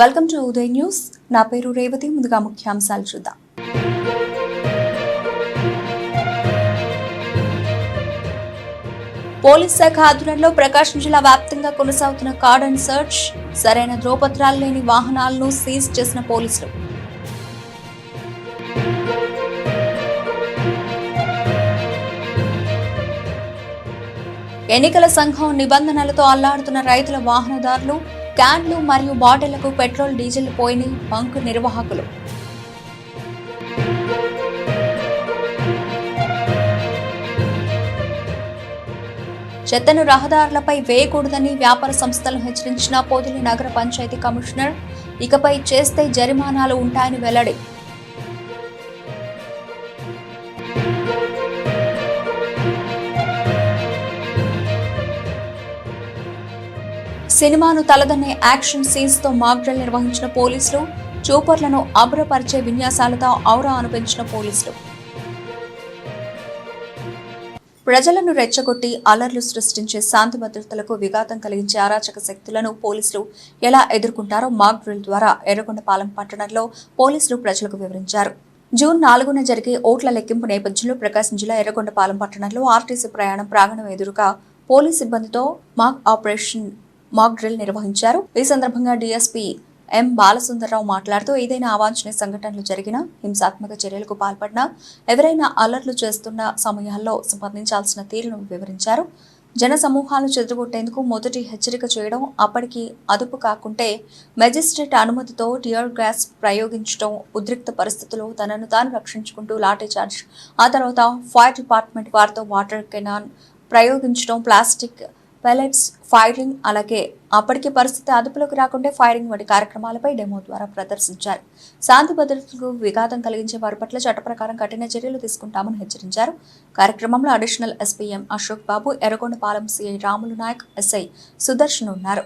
Welcome to Uday news నా పేరు రేవతి ముందుగా ముఖ్యాంశాలు చూద్దాం. పోలీస్ శాఖ ఆధ్వర్యంలో ప్రకాశం జిల్లా వ్యాప్తంగా కొనసాగుతున్న కార్డన్ సర్చ్ సరైన ధ్రువపత్రాలు లేని వాహనాలను సీజ్ చేసిన పోలీసులు. ఎన్నికల సంఘం నిబంధనలతో అల్లాడుతున్న రైతుల వాహనదారులు క్యాన్లు మరియు బాటిళ్ళకు పెట్రోల్ డీజిల్ పోయిన బంక్ నిర్వాహకులు. చెత్తను రహదారులపై వేయకూడదని వ్యాపార సంస్థలను హెచ్చరించిన పోతులు నగర పంచాయతీ కమిషనర్ ఇకపై చేస్తే జరిమానాలు ఉంటాయని వెల్లడి. సినిమాను తలదన్నే యాక్షన్ సీన్స్తో మాక్డ్రల్ నిర్వహించిన పోలీసులు చూపర్లను అబ్రపరిచే విన్యాసాలతో ఔరా అనిపించిన పోలీసులు. ప్రజలను రెచ్చగొట్టి అలర్లు సృష్టించే శాంతి భద్రతలకు విఘాతం కలిగించే అరాచక శక్తులను పోలీసులు ఎలా ఎదుర్కొంటారో మాక్ డ్రిల్ ద్వారా ఎర్రగొండపాలెం పట్టణంలో పోలీసులు ప్రజలకు వివరించారు. జూన్ నాలుగున జరిగే ఓట్ల లెక్కింపు నేపథ్యంలో ప్రకాశం జిల్లా ఎర్రగొండపాలెం పట్టణంలో ఆర్టీసీ ప్రయాణం ప్రాంగణం ఎదురుగా పోలీస్ సిబ్బందితో మాక్ ఆపరేషన్ మాక్ డ్రిల్ నిర్వహించారు. ఈ సందర్భంగా డీఎస్పీ ఎం బాలసుందర్రావు మాట్లాడుతూ ఏదైనా అవాంఛనీయ సంఘటనలు జరిగినా హింసాత్మక చర్యలకు పాల్పడినా ఎవరైనా అలర్ట్లు చేస్తున్న సమయాల్లో స్పందించాల్సిన తీరును వివరించారు. జన సమూహాలను చెదరగొట్టేందుకు మొదటి హెచ్చరిక చేయడం అప్పటికి అదుపు కాకుంటే మెజిస్ట్రేట్ అనుమతితో టియర్ గ్యాస్ ప్రయోగించడం ఉద్రిక్త పరిస్థితుల్లో తనను తాను రక్షించుకుంటూ లాఠీ చార్జ్ ఆ తర్వాత ఫైర్ డిపార్ట్మెంట్ వారితో వాటర్ కెనాన్ ప్రయోగించడం ప్లాస్టిక్ పెలెట్స్ ఫైరింగ్ అలాగే అప్పటికి పరిస్థితి అదుపులోకి రాకుంటే ఫైరింగ్ వంటి కార్యక్రమాలపై డెమో ద్వారా ప్రదర్శించారు. శాంతి భద్రతలకు విఘాతం కలిగించే వారి పట్ల చట్ట ప్రకారం కఠిన చర్యలు తీసుకుంటామని హెచ్చరించారు. కార్యక్రమంలో additional SPM Ashok Babu Yerragondapalem CI Ramulu Naik SI Sudarshan ఉన్నారు.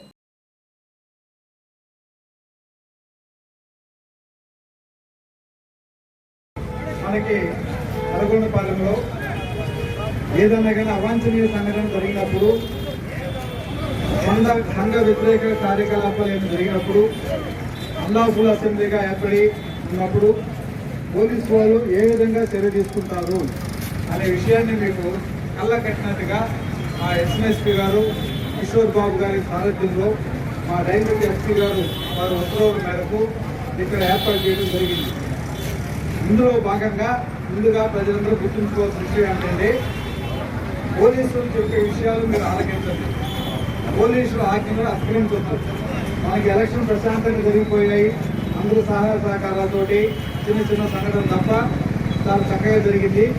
మనకి ఏదైనా కానీ అవాంఛనీయ సంఘటన జరిగినప్పుడు సంఘ సంఘ వ్యతిరేక కార్యకలాపాలు ఏమి జరిగినప్పుడు అల్లాఫుల్ అసెంబ్లీగా ఏర్పడి ఉన్నప్పుడు పోలీసు వాళ్ళు ఏ విధంగా చర్య తీసుకుంటారు అనే విషయాన్ని మీకు కళ్ళ కట్టినట్టుగా మా ఎస్ఎస్పీ గారు కిషోర్ బాబు గారి సారథ్యంలో మా డైరెక్టర్ ఎస్పీ గారు వారి ఉత్తర్వుల మేరకు ఇక్కడ ఏర్పాటు చేయడం జరిగింది. ఇందులో భాగంగా ముందుగా ప్రజలందరూ గుర్తుంచుకోవాల్సిన విషయం ఏంటంటే పోలీసులు చెప్పే విషయాలు మీరు ఆలకించండి. పోలీసులు ఆజ్ఞలు అస్కరించొద్దు మనకి ఎలక్షన్ ప్రశాంతంగా జరిగిపోయాయి. అందరూ సహాయ సహకారాలతోటి చిన్న చిన్న సంఘటనలు తప్ప చాలా చక్కగా జరిగింది.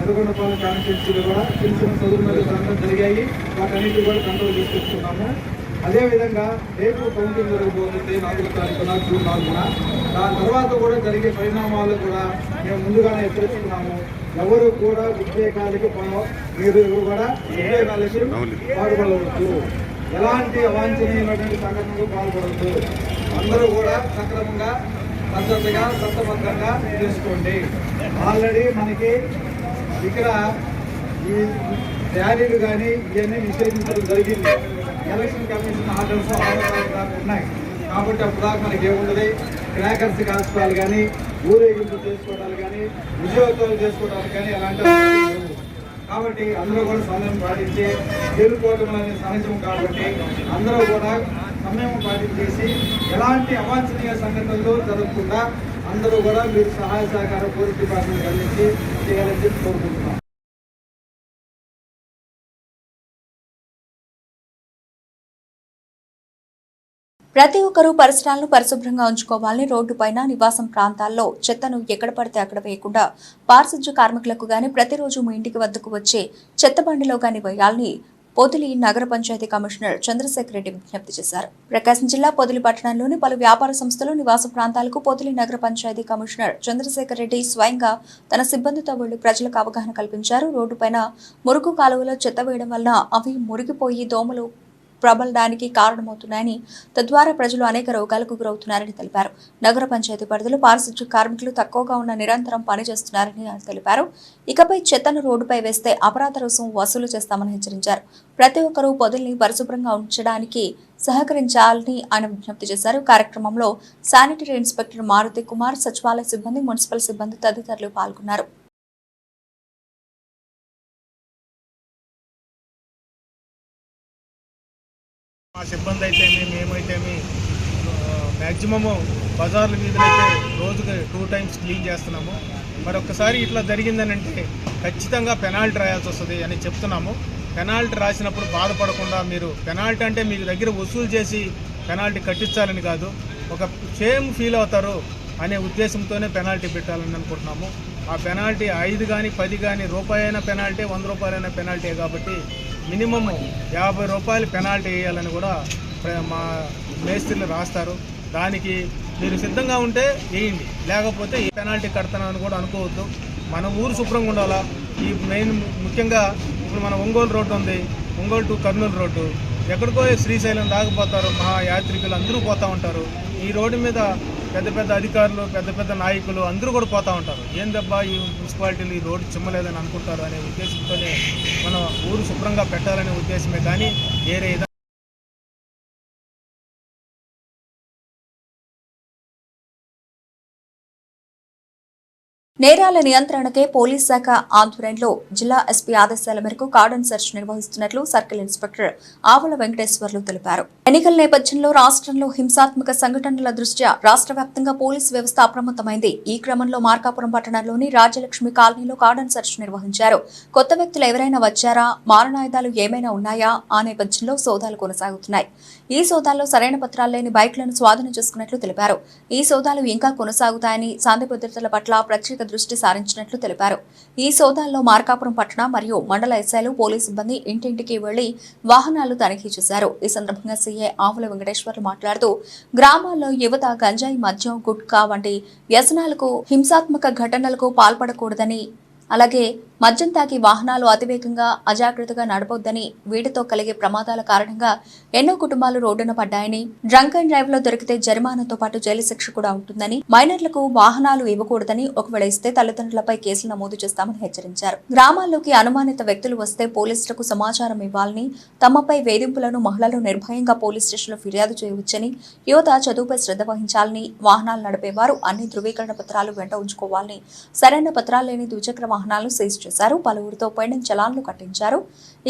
నల్గొండపాలెం కాన్స్టిట్యూన్సీలో కూడా చిన్న చిన్న చదువు మీద సంఘటనలు జరిగాయి. వాటన్నిటి కూడా కంట్రోల్ చేసుకుంటున్నాము అదేవిధంగా రేపు కౌంటింగ్ జరగబోతుంది నాలుగో తారీఖున జూన్ నాలుగున. దాని తర్వాత కూడా జరిగే పరిణామాలు కూడా మేము ముందుగానే హెచ్చరిస్తున్నాము. ఎవరు కూడా ఉద్వేగాలకి పా- మీరు కూడా ఉద్వేగాలకి పాల్పడవద్దు ఎలాంటి అవాంఛనీయమైనటువంటి సంఘటనలు పాల్పడవద్దు. అందరూ కూడా సక్రమంగా పద్ధతిగా చట్టబద్ధంగా చేసుకోండి ఆల్రెడీ మనకి ఇక్కడ ఈ ర్యాలీలు కానీ ఇవన్నీ నిషేధించడం జరిగింది. ఎలక్షన్ కమిషన్ ఆర్డర్స్ దాకా ఉన్నాయి. కాబట్టి అప్పుడు మనకి ఏముండదు క్రాకర్స్ కాల్చుకోవాలి కానీ ఊరేగింపు చేసుకోవడాలు కానీ విజయోత్సవాలు చేసుకోవడానికి కానీ ఎలాంటి కాబట్టి అందరూ కూడా సమయం పాటించి గెలుపోవడం అనేది సహజం కాబట్టి అందరూ కూడా సమయం పాటించేసి ఎలాంటి అవాంఛనీయ సంఘటనలు జరగకుండా అందరూ కూడా మీరు సహాయ సహకార పూర్తి పాటలు కలిగించి చేయాలని చెప్పి కోరుకుంటున్నాం. ప్రతి ఒక్కరూ పరిసరాలను పరిశుభ్రంగా ఉంచుకోవాలని రోడ్డుపైన నివాసం ప్రాంతాల్లో చెత్తను ఎక్కడ పడితే అక్కడ వేయకుండా పారిశుధ్య కార్మికులకు గాని ప్రతిరోజు మీ ఇంటికి వద్దకు వచ్చే చెత్త బండిలో గాని వేయాలని పొదిలి నగర పంచాయతీ కమిషనర్ చంద్రశేఖర్ రెడ్డి విజ్ఞప్తి చేశారు. ప్రకాశం జిల్లా పొదిలి పట్టణంలోని పలు వ్యాపార సంస్థలు నివాస ప్రాంతాలకు పొదిలి నగర పంచాయతీ కమిషనర్ చంద్రశేఖర్ రెడ్డి స్వయంగా తన సిబ్బందితో వెళ్ళి ప్రజలకు అవగాహన కల్పించారు. రోడ్డుపైన మురుగు కాలువలో చెత్త వేయడం వలన అవి మురిగిపోయి దోమలు ప్రబలడానికి కారణమవుతున్నాయని తద్వారా ప్రజలు అనేక రోగాలకు గురవుతున్నారని తెలిపారు. నగర పంచాయతీ పరిధిలో పారిశుధ్య కార్మికులు తక్కువగా ఉన్న నిరంతరం పనిచేస్తున్నారని ఆయన తెలిపారు. ఇకపై చెత్తను రోడ్డుపై వేస్తే అపరాధ రుసుము వసూలు చేస్తామని హెచ్చరించారు. ప్రతి ఒక్కరూ పొదుల్ని పరిశుభ్రంగా ఉంచడానికి సహకరించాలని ఆయన విజ్ఞప్తి చేశారు. కార్యక్రమంలో శానిటరీ ఇన్స్పెక్టర్ మారుతి కుమార్ సచివాలయ సిబ్బంది మున్సిపల్ సిబ్బంది తదితరులు పాల్గొన్నారు. మా సిబ్బంది అయితేమి మేమైతేమి మ్యాక్సిమము బజార్ల వీధులైతే రోజుకి టూ టైమ్స్ క్లీన్ చేస్తున్నాము. మరి ఒక్కసారి ఇట్లా జరిగిందని అంటే ఖచ్చితంగా పెనాల్టీ రాయాల్సి వస్తుంది అని చెప్తున్నాము. పెనాల్టీ రాసినప్పుడు బాధపడకుండా మీరు పెనాల్టీ అంటే మీకు దగ్గర వసూలు చేసి పెనాల్టీ కట్టించాలని కాదు ఒక షేమ్ ఫీల్ అవుతారు అనే ఉద్దేశంతోనే పెనాల్టీ పెట్టాలని అనుకుంటున్నాము. ఆ పెనాల్టీ ఐదు కానీ పది కానీ రూపాయి అయిన పెనాల్టీ వంద రూపాయలైన పెనాల్టీ కాబట్టి మినిమం యాభై రూపాయలు పెనాల్టీ వేయాలని కూడా మా మేస్త్రీలు రాస్తారు. దానికి మీరు సిద్ధంగా ఉంటే వేయండి. లేకపోతే ఈ పెనాల్టీ కడతానని కూడా అనుకోవద్దు. మన ఊరు శుభ్రంగా ఉండాలా? ఈ మెయిన్ ముఖ్యంగా ఇప్పుడు మన ఒంగోలు రోడ్డు ఉంది. Ongole to Kurnool road. ఎక్కడికో శ్రీశైలం దాకపోతారు మా యాత్రికులు అందరూ పోతూ ఉంటారు. ఈ రోడ్డు మీద పెద్ద పెద్ద అధికారులు పెద్ద పెద్ద నాయకులు అందరూ కూడా పోతూ ఉంటారు. ఏందబ్బా ఈ మున్సిపాలిటీలు ఈ రోడ్డు చిమ్మలేదని అనుకుంటారు అనే ఉద్దేశంతోనే మనం ఊరు శుభ్రంగా పెట్టాలనే ఉద్దేశమే కానీ వేరే నేరాల నియంత్రణకే పోలీస్ శాఖ ఆధ్వర్యంలో జిల్లా ఎస్పీ ఆదేశాల మేరకు కార్డన్ సెర్చ్ నిర్వహిస్తున్నట్లు సర్కిల్ ఇన్స్పెక్టర్ ఆవుల వెంకటేశ్వర్లు తెలిపారు. ఎన్నికల నేపథ్యంలో రాష్ట్రంలో హింసాత్మక సంఘటనల దృష్ట్యా రాష్ట్ర వ్యాప్తంగా పోలీసు వ్యవస్థ అప్రమత్తమైంది. ఈ క్రమంలో మార్కాపురం పట్టణంలోని రాజ్యలక్ష్మి కాలనీలో కార్డన్ సెర్చ్ నిర్వహించారు. కొత్త వ్యక్తులు ఎవరైనా వచ్చారా? మారణాయుధాలు ఏమైనా ఉన్నాయా? ఆ నేపథ్యంలో సోదాలు కొనసాగుతున్నాయి. ఈ సోదాల్లో సరైన పత్రాలు లేని బైక్లను స్వాధీనం చేసుకున్నట్లు తెలిపారు. ఈ సోదాలు ఇంకా కొనసాగుతాయని శాంతి భద్రతల పట్ల ప్రత్యేక దృష్టి సారించినట్లు తెలిపారు. ఈ సోదాల్లో మార్కాపురం పట్టణ మరియు మండల ఎస్ఐలు పోలీసు సిబ్బంది ఇంటింటికి వెళ్ళి వాహనాలు తనిఖీ చేశారు. ఈ సందర్భంగా సీఏ ఆవుల వెంకటేశ్వర్లు మాట్లాడుతూ గ్రామాల్లో యువత గంజాయి మద్యం గుట్కా వంటి వ్యసనాలకు హింసాత్మక ఘటనలకు పాల్పడకూడదని అలాగే మద్యం తాగి వాహనాలు అతివేగంగా అజాగ్రత్తగా నడపొద్దని వీటితో కలిగే ప్రమాదాల కారణంగా ఎన్నో కుటుంబాలు రోడ్డున పడ్డాయని డ్రంక్ అండ్ డ్రైవ్లో దొరికితే జరిమానాతో పాటు జైలు శిక్ష కూడా ఉంటుందని మైనర్లకు వాహనాలు ఇవ్వకూడదని ఒకవేళ ఇస్తే తల్లిదండ్రులపై కేసులు నమోదు చేస్తామని హెచ్చరించారు. గ్రామాల్లోకి అనుమానిత వ్యక్తులు వస్తే పోలీసులకు సమాచారం ఇవ్వాలని తమపై వేధింపులను మహిళలు నిర్భయంగా పోలీస్ స్టేషన్లో ఫిర్యాదు చేయవచ్చని యువత చదువుపై శ్రద్ధ వహించాలని వాహనాలు నడిపేవారు అన్ని ధృవీకరణ పత్రాలు వెంట ఉంచుకోవాలని సరైన పత్రాలు లేని ద్విచక్ర వాహనాలు సీజ్ చేశారు. పలువురితో పోయిన చలాన్లు కట్టించారు.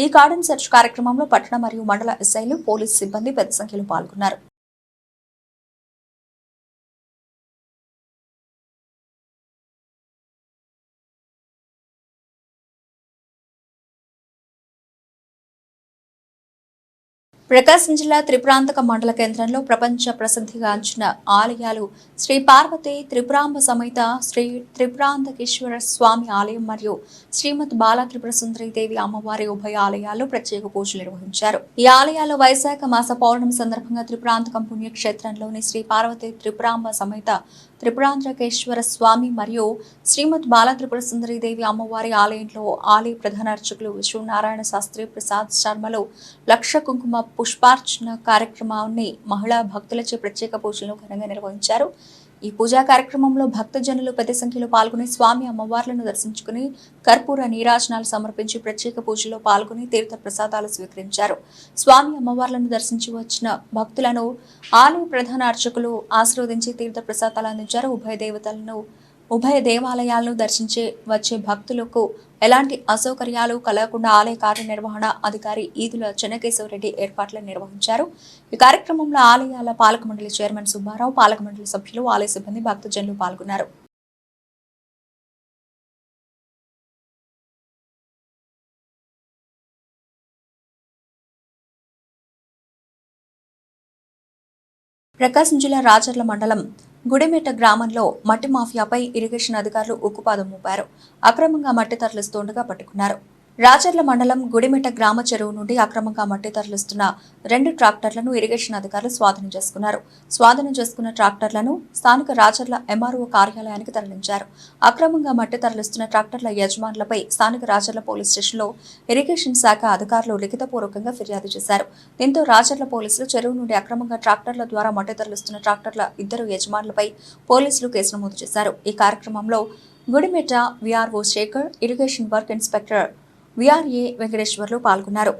ఈ కార్డన్ సెర్చ్ కార్యక్రమంలో పట్టణ మరియు మండల ఎస్ఐలు పోలీస్ సిబ్బంది పెద్ద సంఖ్యలో పాల్గొన్నారు. ప్రకాశం జిల్లా త్రిపురాంతక మండల కేంద్రంలో ప్రపంచ ప్రసిద్ధిగాంచిన ఆలయాలు శ్రీ పార్వతి త్రిపురాంబ సమేత శ్రీ త్రిపురాంతకేశ్వర స్వామి ఆలయం మరియు శ్రీమద్ బాల త్రిపుర సుందరి దేవి అమ్మవారి ఉభయ ఆలయాల్లో ప్రత్యేక పూజలు నిర్వహించారు. ఈ ఆలయాల్లో వైశాఖ మాస పౌర్ణమి సందర్భంగా త్రిపురాంతకం పుణ్యక్షేత్రంలోని శ్రీ పార్వతి త్రిపురాంబ సమేత త్రిపురాంధ్రకేశ్వర స్వామి మరియు శ్రీమద్ బాల త్రిపుర సుందరి దేవి అమ్మవారి ఆలయంలో ఆలయ ప్రధాన అర్చకులు విశ్వనారాయణ శాస్త్రి ప్రసాద్ శర్మలు లక్ష కుంకుమ పుష్పార్చన కార్యక్రమాన్ని మహిళా భక్తులచే ప్రత్యేక పూజలను ఘనంగా నిర్వహించారు. ఈ పూజా కార్యక్రమంలో భక్తజనులు పెద్ద సంఖ్యలో పాల్గొని స్వామి అమ్మవార్లను దర్శించుకుని కర్పూర నీరాజనాలు సమర్పించి ప్రత్యేక పూజలో పాల్గొని తీర్థ ప్రసాదాలు స్వీకరించారు. స్వామి అమ్మవార్లను దర్శించి వచ్చిన భక్తులను ఆలయ ప్రధాన అర్చకులు ఆశీర్వదించి తీర్థ ప్రసాదాలు అందించారు. ఉభయ దేవతలను ఉభయ దేవాలయాలను దర్శించి వచ్చే భక్తులకు ఎలాంటి అసౌకర్యాలు కలగకుండా ఆలయ కార్యనిర్వహణ అధికారి ఈదుల చెన్నకేశవరెడ్డి ఏర్పాట్లను నిర్వహించారు. ఈ కార్యక్రమంలో ఆలయాల పాలక మండలి చైర్మన్ సుబ్బారావు పాలక మండలి సభ్యులు ఆలయ సిబ్బంది భక్తజనులు పాల్గొన్నారు. ప్రకాశం జిల్లా రాజర్ల మండలం గుడిమెట్ట గ్రామంలో మట్టి మాఫియాపై ఇరిగేషన్ అధికారులు ఉక్కుపాదం మోపారు. అక్రమంగా మట్టి తరలిస్తుండగా పట్టుకున్నారు. రాచర్ల మండలం గుడిమెట్ట గ్రామ చెరువు నుండి అక్రమంగా మట్టి తరలిస్తున్న రెండు ట్రాక్టర్లను ఇరిగేషన్ అధికారులు స్వాధీనం చేసుకున్నారు. స్వాధీనం చేసుకున్న ట్రాక్టర్లను స్థానిక రాచర్ల ఎంఆర్ఓ కార్యాలయానికి తరలించారు. అక్రమంగా మట్టి తరలిస్తున్న ట్రాక్టర్ల యజమానులపై స్థానిక రాచర్ల పోలీస్ స్టేషన్లో ఇరిగేషన్ శాఖ అధికారులు లిఖితపూర్వకంగా ఫిర్యాదు చేశారు. దీంతో రాచర్ల పోలీసులు చెరువు నుండి అక్రమంగా ట్రాక్టర్ల ద్వారా మట్టి తరలిస్తున్న ట్రాక్టర్ల ఇద్దరు యజమానులపై పోలీసులు కేసు నమోదు చేశారు. ఈ కార్యక్రమంలో Gudimetta VRO Shekhar irrigation work inspector VRA Venkateswarlu పాల్గొన్నారు.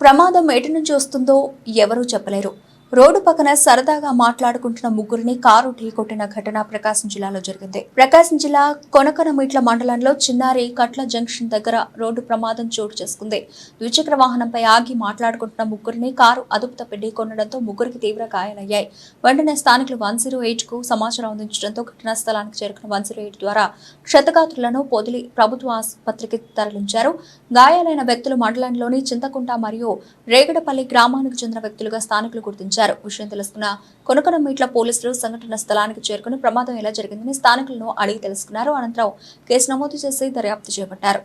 ప్రమాదం ఎటు నుంచి వస్తుందో ఎవరూ చెప్పలేరు. రోడ్డు పక్కన సరదాగా మాట్లాడుకుంటున్న ముగ్గురిని కారు ఢీకొట్టిన ఘటన ప్రకాశం జిల్లాలో జరిగింది. ప్రకాశం జిల్లా కొనకనమిట్ల మండలంలో చిన్నారి కట్ల జంక్షన్ దగ్గర రోడ్డు ప్రమాదం చోటు చేసుకుంది. ద్విచక్ర వాహనంపై ఆగి మాట్లాడుకుంటున్న ముగ్గురిని కారు అదుపు తప్పి ఢీకొనడంతో ముగ్గురికి తీవ్ర గాయాలయ్యాయి. వెంటనే స్థానికులు వన్ జీరో ఎయిట్కు సమాచారం అందించడంతో ఘటనా స్థలానికి చేరుకున్న వన్ జీరో ఎయిట్ ద్వారా క్షతగాత్రులను పొదిలి ప్రభుత్వ ఆసుపత్రికి తరలించారు. గాయాలైన వ్యక్తులు మండలంలోని చింతకుంట మరియు రేగడపల్లి గ్రామానికి చెందిన వ్యక్తులుగా స్థానికులు గుర్తించారు. విషయం తెలుసుకున్న కొనకొనమీట్ల పోలీసులు సంఘటన స్థలానికి చేరుకుని ప్రమాదం ఎలా జరిగిందని స్థానికులను అడిగి తెలుసుకున్నారు. అనంతరం కేసు నమోదు చేసి దర్యాప్తు చేపట్టారు.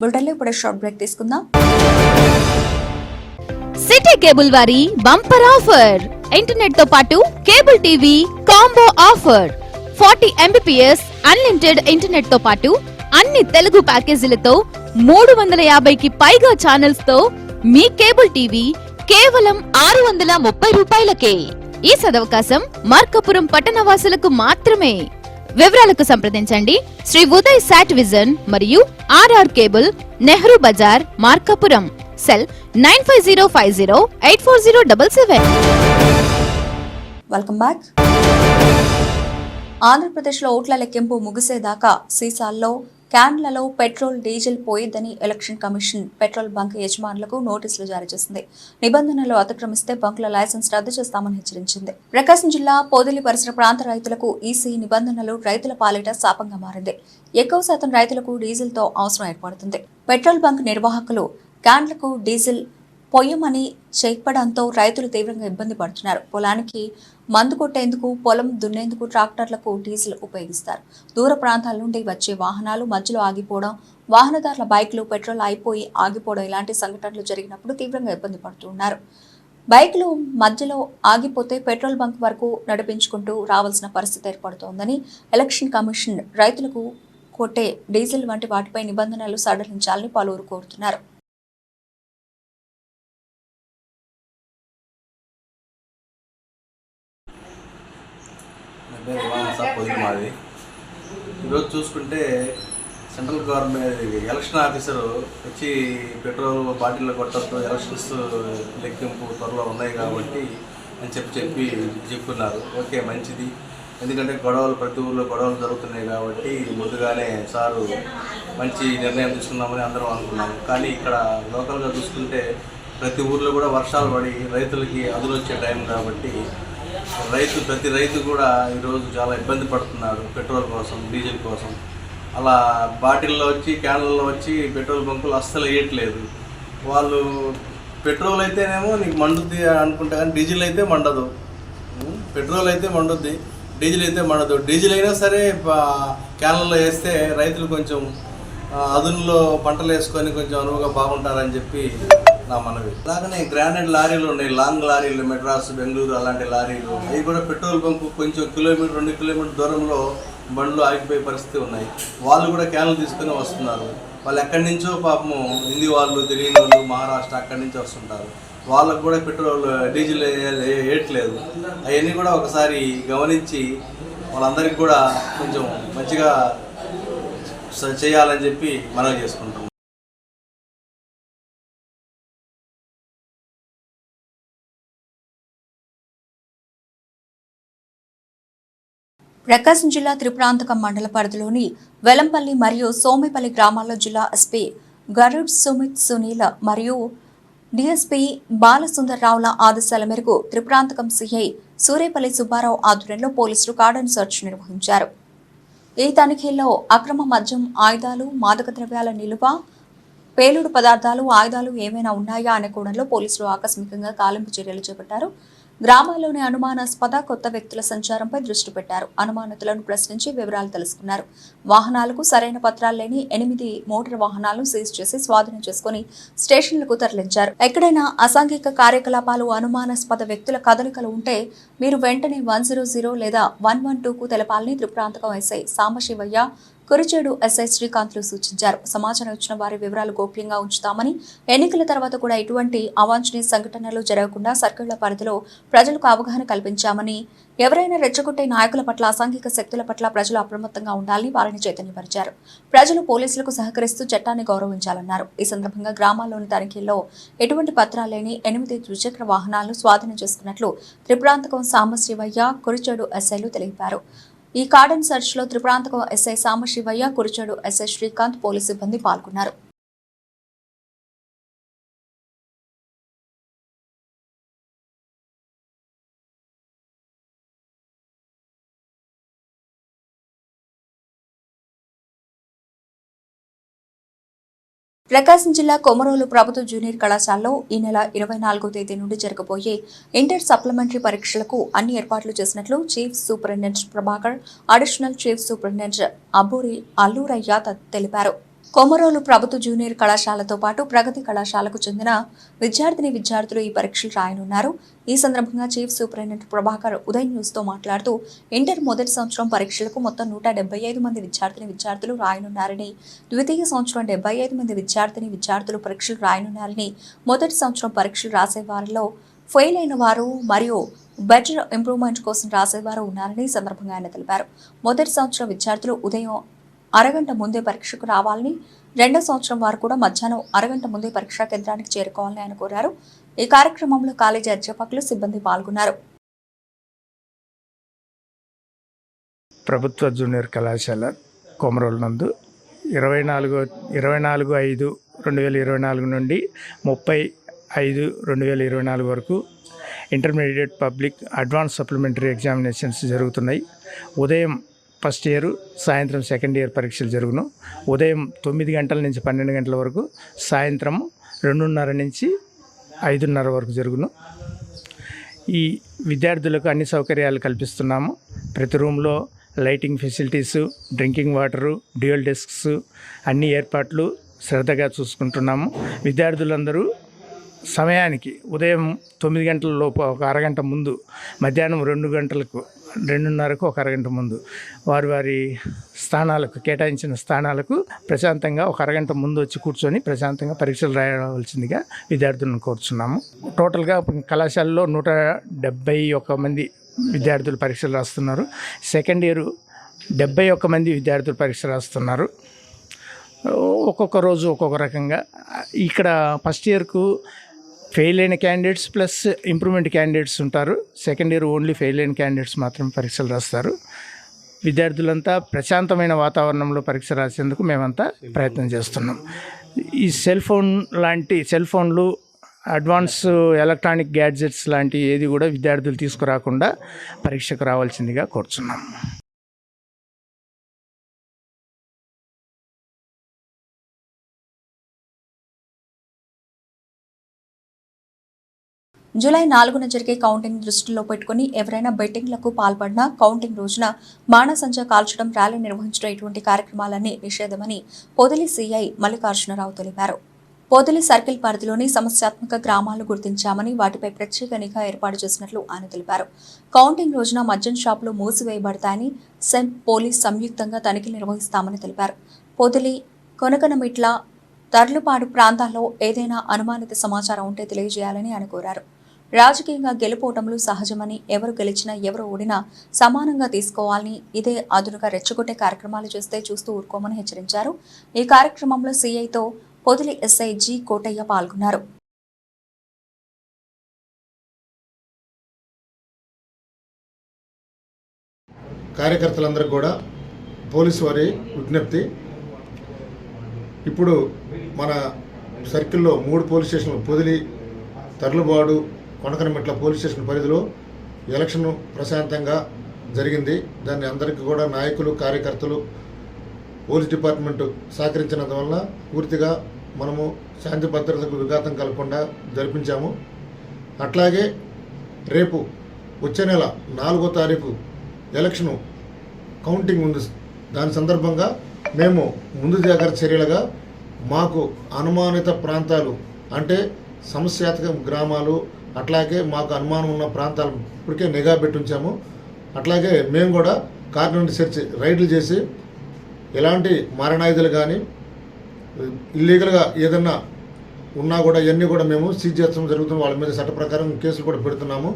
బుల్టన్లో ఇప్పుడు షార్ట్ బ్రేక్ తీసుకుందాం. సిటీ కేబుల్ వారి బంపర్ ఆఫర్. ఇంటర్నెట్తో పాటు cable TV combo offer. Forty Mbps unlimited ఇంటర్నెట్తో పాటు అన్ని తెలుగు ప్యాకేజీలతో మూడు వందల యాభైకి పైగా ఛానల్స్తో మీ కేబుల్ టీవీ కేవలం ఆరు వందల ముప్పై రూపాయలకే. ఈ సదవకాశం మార్కపురం పట్టణవాసులకు మాత్రమే. వివరాలకు సంప్రదించండి. శ్రీ ఉదయ్ శాట్ విజన్ మరియు RR cable Nehru Bazaar Markapuram. Cell nine five zero five zero eight four zero double seven. Welcome back. ఆంధ్రప్రదేశ్లో ఓట్ల లెక్కింపు ముగిసేదాకా సీసాల్లో క్యాన్లలో పెట్రోల్ డీజిల్ పోయిద్దని ఎలక్షన్ కమిషన్ పెట్రోల్ బంక్ యజమానులకు నోటీసులు జారీ చేసింది. నిబంధనలు అతిక్రమిస్తే బంకుల లైసెన్స్ రద్దు చేస్తామని హెచ్చరించింది. ప్రకాశం జిల్లా పోదిలి పరిసర ప్రాంత రైతులకు ఈసీ నిబంధనలు రైతుల పాలిట శాపంగా మారింది. ఎక్కువ శాతం రైతులకు డీజిల్తో అవసరం ఏర్పడుతుంది. పెట్రోల్ బంక్ నిర్వాహకులు క్యాన్లకు డీజిల్ పొయ్యమని చెప్పడంతో రైతులు తీవ్రంగా ఇబ్బంది పడుతున్నారు. పొలానికి మందు కొట్టేందుకు పొలం దున్నేందుకు ట్రాక్టర్లకు డీజిల్ ఉపయోగిస్తారు. దూర ప్రాంతాల నుండి వచ్చే వాహనాలు మధ్యలో ఆగిపోవడం వాహనదారుల బైక్లు పెట్రోల్ అయిపోయి ఆగిపోవడం ఇలాంటి సంఘటనలు జరిగినప్పుడు తీవ్రంగా ఇబ్బంది పడుతున్నారు బైక్లు మధ్యలో ఆగిపోతే పెట్రోల్ బంక్ వరకు నడిపించుకుంటూ రావాల్సిన పరిస్థితి ఏర్పడుతోందని ఎలక్షన్ కమిషన్ రైతులకు కొట్టే డీజిల్ వంటి వాటిపై నిబంధనలు సడలించాలని పలువురు కోరుతున్నారు. నా పేరు ఇమాం మాది ఈరోజు చూసుకుంటే సెంట్రల్ గవర్నమెంట్ ఎలక్షన్ ఆఫీసర్ వచ్చి పెట్రోల్ బాటిల్ కొట్టడంతో ఎలక్షన్స్ లెక్కింపు త్వరలో ఉన్నాయి కాబట్టి అని చెప్పి చెప్పి చెప్పున్నారు ఓకే మంచిది. ఎందుకంటే గొడవలు ప్రతి ఊళ్ళో గొడవలు జరుగుతున్నాయి కాబట్టి ముందుగానే సారు మంచి నిర్ణయం తీసుకున్నామని అందరం అనుకున్నాము. కానీ ఇక్కడ లోకల్గా చూసుకుంటే ప్రతి ఊర్లో కూడా వర్షాలు పడి రైతులకి అదులు వచ్చే టైం కాబట్టి రైతు ప్రతి రైతు కూడా ఈరోజు చాలా ఇబ్బంది పడుతున్నాడు పెట్రోల్ కోసం డీజిల్ కోసం. అలా బాటిల్లో వచ్చి క్యాన్లలో వచ్చి పెట్రోల్ బంకులు అస్సలు వేయట్లేదు. వాళ్ళు పెట్రోల్ అయితేనేమో నీకు మండుద్ది అనుకుంటా కానీ డీజిల్ అయితే మండదు. పెట్రోల్ అయితే మండుద్ది డీజిల్ అయితే మండదు. డీజిల్ అయినా సరే క్యాన్లలో వేస్తే రైతులు కొంచెం అదునులో పంటలు వేసుకొని కొంచెం అనువుగా బాగుంటారని చెప్పి నా మనవి. అలాగనే గ్రానైట్ లారీలు ఉన్నాయి. లాంగ్ లారీలు మెడ్రాస్ బెంగళూరు అలాంటి లారీలు. అవి కూడా పెట్రోల్ బంకు కొంచెం కిలోమీటర్ రెండు కిలోమీటర్ దూరంలో బండ్లు ఆగిపోయే పరిస్థితి ఉన్నాయి. వాళ్ళు కూడా క్యాన్లు తీసుకొని వస్తున్నారు. వాళ్ళు ఎక్కడి నుంచో పాపము హిందీ వాళ్ళు తెలియని వాళ్ళు మహారాష్ట్ర అక్కడి నుంచి వస్తుంటారు. వాళ్ళకు కూడా పెట్రోల్ డీజిల్ వేయట్లేదు అవన్నీ కూడా ఒకసారి గమనించి వాళ్ళందరికీ కూడా కొంచెం మంచిగా స- చేయాలని చెప్పి మనం చేసుకుంటాం ప్రకాశం జిల్లా త్రిపురాంతకం మండల పరిధిలోని వెలంపల్లి మరియు సోమిపల్లి గ్రామాల్లో జిల్లా ఎస్పీ గరుడ్ సుమిత్ సునీల మరియు డిఎస్పీ బాలసుందర్రావుల ఆదేశాల మేరకు త్రిపురాంతకం సిఐ సూరేపల్లి సుబ్బారావు ఆధ్వర్యంలో పోలీసులు కార్డన్ సెర్చ్ నిర్వహించారు. ఈ తనిఖీల్లో అక్రమ మద్యం ఆయుధాలు మాదక ద్రవ్యాల నిలువ పేలుడు పదార్థాలు ఆయుధాలు ఏమైనా ఉన్నాయా అనే కోణంలో పోలీసులు ఆకస్మికంగా కాలింపు చర్యలు చేపట్టారు. గ్రామాల్లోని అనుమానాస్పద కొత్త వ్యక్తుల సంచారంపై దృష్టి పెట్టారు. అనుమానితులను ప్రశ్నించి వివరాలు తెలుసుకున్నారు. వాహనాలకు సరైన పత్రాలు లేని ఎనిమిది మోటార్ వాహనాలను సీజ్ చేసి స్వాధీనం చేసుకుని స్టేషన్లకు తరలించారు. ఎక్కడైనా అసాంఘిక కార్యకలాపాలు అనుమానాస్పద వ్యక్తుల కదలికలు ఉంటే మీరు వెంటనే వన్ జీరో జీరో లేదా వన్ వన్ టూకు తెలపాలని త్రిప్రాంతకం ఎస్ఐ సాంబశివయ్య కురిచేడు ఎస్ఐ శ్రీకాంత్లు సూచించారు. సమాచారం ఇచ్చిన వారి వివరాలు గోప్యంగా ఉంచుతామని ఎన్నికల తర్వాత కూడా ఎటువంటి అవాంఛనీయ సంఘటనలు జరగకుండా సర్కిళ్ళ పరిధిలో ప్రజలకు అవగాహన కల్పించామని ఎవరైనా రెచ్చగొట్టే నాయకుల పట్ల అసాంఘిక శక్తుల పట్ల ప్రజలు అప్రమత్తంగా ఉండాలని వారిని చైతన్యపరిచారు. ప్రజలు పోలీసులకు సహకరిస్తూ చట్టాన్ని గౌరవించాలన్నారు. ఈ సందర్భంగా గ్రామాల్లోని తనిఖీల్లో ఎటువంటి పత్రాలు లేని ఎనిమిది ద్విచక్ర వాహనాలను స్వాధీనం చేసుకున్నట్లు త్రిపురాంతకం సాంబశివయ్య కురిచేడు ఎస్ఐలు తెలిపారు. ఈ cordon సెర్చ్లో Tripurantakam SI Sambasivaiah Kurichedu SI Srikanth police సిబ్బంది పాల్గొన్నారు. ప్రకాశం జిల్లా కొమరోలు ప్రభుత్వ జూనియర్ కళాశాలలో ఈ నెల ఇరవై నాలుగో తేదీ నుండి జరగబోయే ఇంటర్ సప్లిమెంటరీ పరీక్షలకు అన్ని ఏర్పాట్లు చేసినట్లు chief superintendent Prabhakar additional chief superintendent Aburi Alluraiah తెలిపారు. కొమరోలు ప్రభుత్వ జూనియర్ కళాశాలతో పాటు ప్రగతి కళాశాలకు చెందిన విద్యార్థిని విద్యార్థులు ఈ పరీక్షలు రాయనున్నారు. ఈ సందర్భంగా చీఫ్ సూపరింటెండెంట్ ప్రభాకర్ ఉదయ్ న్యూస్తో మాట్లాడుతూ ఇంటర్ మొదటి సంవత్సరం పరీక్షలకు మొత్తం నూట డెబ్బై ఐదు మంది విద్యార్థిని విద్యార్థులు రాయనున్నారని ద్వితీయ సంవత్సరం డెబ్బై ఐదు మంది విద్యార్థిని విద్యార్థులు పరీక్షలు రాయనున్నారని మొదటి సంవత్సరం పరీక్షలు రాసే వారిలో ఫెయిల్ అయిన వారు మరియు బెటర్ ఇంప్రూవ్మెంట్ కోసం రాసేవారు ఉన్నారని సందర్భంగా ఆయన తెలిపారు. మొదటి సంవత్సరం విద్యార్థులు ఉదయం అరగంట ముందే పరీక్షకు రావాలని రెండో సంవత్సరం వారు కూడా మధ్యాహ్నం అరగంట ముందే పరీక్షా కేంద్రానికి చేరుకోవాలని ఆయన కోరారు. ఈ కార్యక్రమంలో కాలేజీ అధ్యాపకులు సిబ్బంది పాల్గొన్నారు. ప్రభుత్వ జూనియర్ కళాశాల కొమరోలు నందు ఇరవై నాలుగు ఇరవై నాలుగు ఐదు రెండు వేల ఇరవై నాలుగు నుండి ముప్పై ఐదు రెండు వేల ఇరవై నాలుగు వరకు intermediate public advance supplementary examinations జరుగుతున్నాయి. ఉదయం ఫస్ట్ ఇయర్ సాయంత్రం సెకండ్ ఇయర్ పరీక్షలు జరుగును. ఉదయం తొమ్మిది గంటల నుంచి పన్నెండు గంటల వరకు సాయంత్రం రెండున్నర నుంచి ఐదున్నర వరకు జరుగును. ఈ విద్యార్థులకు అన్ని సౌకర్యాలు కల్పిస్తున్నాము. ప్రతి రూమ్లో lighting facilities drinking water dual desks అన్ని ఏర్పాట్లు శ్రద్ధగా చూసుకుంటున్నాము. విద్యార్థులందరూ సమయానికి ఉదయం తొమ్మిది గంటల లోపు ఒక అరగంట ముందు మధ్యాహ్నం రెండు గంటలకు రెండున్నరకు ఒక అరగంట ముందు వారి వారి స్థానాలకు కేటాయించిన స్థానాలకు ప్రశాంతంగా ఒక అరగంట ముందు వచ్చి కూర్చొని ప్రశాంతంగా పరీక్షలు రాయవలసిందిగా విద్యార్థులను కోరుచున్నాము. టోటల్గా కళాశాలలో నూట డెబ్బై ఒక్క మంది విద్యార్థులు పరీక్షలు రాస్తున్నారు. సెకండ్ ఇయర్ డెబ్బై ఒక్క మంది విద్యార్థులు పరీక్ష రాస్తున్నారు. ఒక్కొక్క రోజు ఒక్కొక్క రకంగా. ఇక్కడ ఫస్ట్ ఇయర్కు ఫెయిల్ అయిన క్యాండిడేట్స్ ప్లస్ ఇంప్రూవ్మెంట్ క్యాండిడేట్స్ ఉంటారు. సెకండ్ ఇయర్ ఓన్లీ ఫెయిల్ అయిన క్యాండిడేట్స్ మాత్రం పరీక్షలు రాస్తారు. విద్యార్థులంతా ప్రశాంతమైన వాతావరణంలో పరీక్ష రాసేందుకు మేమంతా ప్రయత్నం చేస్తున్నాం. ఈ సెల్ ఫోన్ లాంటి సెల్ ఫోన్లు అడ్వాన్స్ ఎలక్ట్రానిక్ గ్యాడ్జెట్స్ లాంటి ఏది కూడా విద్యార్థులు తీసుకురాకుండా పరీక్షకు రావాల్సిందిగా కోరుచున్నాం. జూలై నాలుగున జరిగే కౌంటింగ్ దృష్టిలో పెట్టుకుని ఎవరైనా బెట్టింగ్లకు పాల్పడినా కౌంటింగ్ రోజున బాణసంచ కాల్చడం ర్యాలీ నిర్వహించడం ఇటువంటి కార్యక్రమాలన్నీ నిషేధమని పొదిలి సీఐ మల్లికార్జునరావు తెలిపారు. పొదిలి సర్కిల్ పరిధిలోని సమస్యాత్మక గ్రామాలు గుర్తించామని వాటిపై ప్రత్యేక నిఘా ఏర్పాటు చేసినట్లు ఆయన తెలిపారు. కౌంటింగ్ రోజున మద్యం షాపులు మూసివేయబడతాయని సెంట్ పోలీస్ సంయుక్తంగా తనిఖీలు నిర్వహిస్తామని తెలిపారు. పొదిలి కొనకనమిట్ల తర్లుపాడు ప్రాంతాల్లో ఏదైనా అనుమానిత సమాచారం ఉంటే తెలియజేయాలని ఆయన కోరారు. రాజకీయంగా గెలుపోవటంలో సహజమని ఎవరు గెలిచినా ఎవరు ఓడినా సమానంగా తీసుకోవాలని ఇదే అదునుగా రెచ్చగొట్టే కార్యక్రమాలు చేస్తే చూస్తూ ఊరుకోమని హెచ్చరించారు. ఈ కార్యక్రమంలో సీఐతో పొదిలి ఎస్ఐ జి కోటయ్య పాల్గొన్నారు. కార్యకర్తలందరూ కూడా పోలీసు వారి విజ్ఞప్తి. ఇప్పుడు మన సర్కిల్లో మూడు police stations Podili Tarlubadu Konakanametla police station పరిధిలో ఎలక్షన్ ప్రశాంతంగా జరిగింది. దాన్ని అందరికీ కూడా నాయకులు కార్యకర్తలు పోలీస్ డిపార్ట్మెంట్ సహకరించినందువల్ల పూర్తిగా మనము శాంతి భద్రతకు విఘాతం కలగకుండా జరిపించాము. అట్లాగే రేపు వచ్చే నెల నాలుగో తారీఖు ఎలక్షను కౌంటింగ్ ఉంది. దాని సందర్భంగా మేము ముందు జాగ్రత్త చర్యలుగా మాకు అనుమానిత ప్రాంతాలు అంటే సమస్యాత్మక గ్రామాలు అట్లాగే మాకు అనుమానం ఉన్న ప్రాంతాలు ఇప్పటికే నిఘా పెట్టుంచాము అట్లాగే మేము కూడా కార్ సెర్చ్ రైడ్లు చేసి ఎలాంటి మారణాయుధాలు కానీ ఇల్లీగల్గా ఏదన్నా ఉన్నా కూడా ఇవన్నీ కూడా మేము సీజ్ చేస్తాం జరుగుతుంది వాళ్ళ మీద చట్ట ప్రకారం కేసులు కూడా పెడుతున్నాము.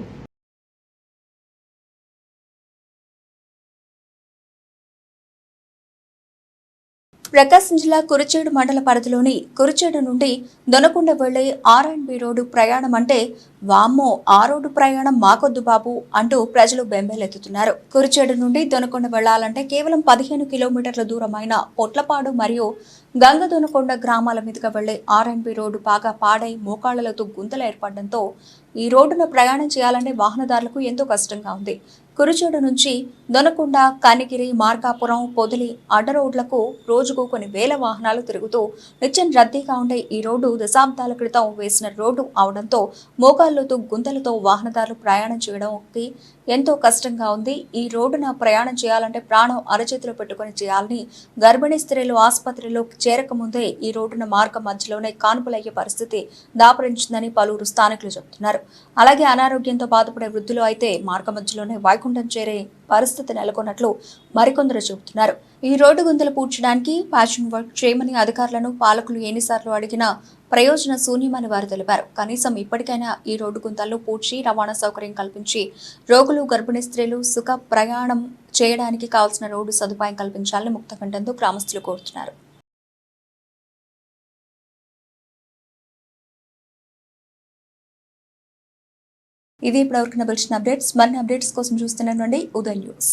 ప్రకాశం జిల్లా కురిచేడు మండల పరిధిలోని కురిచేడు నుండి దొనకొండ వెళ్ళే ఆర్ అండ్ బి రోడ్డు ప్రయాణం అంటే వామ్మో ఆ రోడ్డు ప్రయాణం మాకొద్దు బాబు అంటూ ప్రజలు బెంబేలెత్తుతున్నారు. కురిచేడు నుండి దొనకొండ వెళ్ళాలంటే కేవలం పదిహేను కిలోమీటర్ల దూరమైన పొట్లపాడు మరియు గంగ దొనకొండ గ్రామాల మీదుగా వెళ్ళే ఆర్ రోడ్డు బాగా పాడై మోకాళ్ళతో గుంతలు ఏర్పడడంతో ఈ రోడ్డున ప్రయాణం చేయాలంటే వాహనదారులకు ఎంతో కష్టంగా ఉంది. కురుచోడు నుంచి దొనకొండ కనిగిరి మార్కాపురం పొదిలి అడ్డ రోడ్లకు రోజుకు కొన్ని వేల వాహనాలు తిరుగుతూ నిత్యం రద్దీగా ఉండే ఈ రోడ్డు దశాబ్దాల క్రితం వేసిన రోడ్డు అవడంతో మోకాళ్ళతో గుంతలతో వాహనదారులు ప్రయాణం చేయడానికి ఎంతో కష్టంగా ఉంది. ఈ రోడ్డున ప్రయాణం చేయాలంటే ప్రాణం అరచేతిలో పెట్టుకుని చేయాలని గర్భిణీ స్త్రీలు ఆసుపత్రిలో చేరకముందే ఈ రోడ్డున మార్గం మధ్యలోనే కానుపులయ్యే పరిస్థితి దాపరించిందని పలువురు స్థానికులు చెబుతున్నారు. అలాగే అనారోగ్యంతో బాధపడే వృద్ధులు అయితే మార్గ మధ్యలోనే వైకుంఠం చేరే పరిస్థితి నెలకొన్నట్లు మరికొందరు చెబుతున్నారు. ఈ రోడ్డు గుంతలు పూడ్చడానికి ప్యాషన్ వర్క్ చేయమని అధికారులను పాలకులు ఎన్నిసార్లు అడిగినా ప్రయోజన శూన్యమని వారు తెలిపారు. కనీసం ఇప్పటికైనా ఈ రోడ్డు గుంతలను పూడ్చి రవాణా సౌకర్యం కల్పించి రోగులు గర్భిణీ స్త్రీలు సుఖ ప్రయాణం చేయడానికి కావాల్సిన రోడ్డు సదుపాయం కల్పించాలని ముక్తకంఠంతో గ్రామస్తులు కోరుతున్నారు. ఇది ఇప్పటివరకు నవల్చిన అప్డేట్స్. మరిన్ని అప్డేట్స్ కోసం చూస్తున్నానండి ఉదయ్ న్యూస్.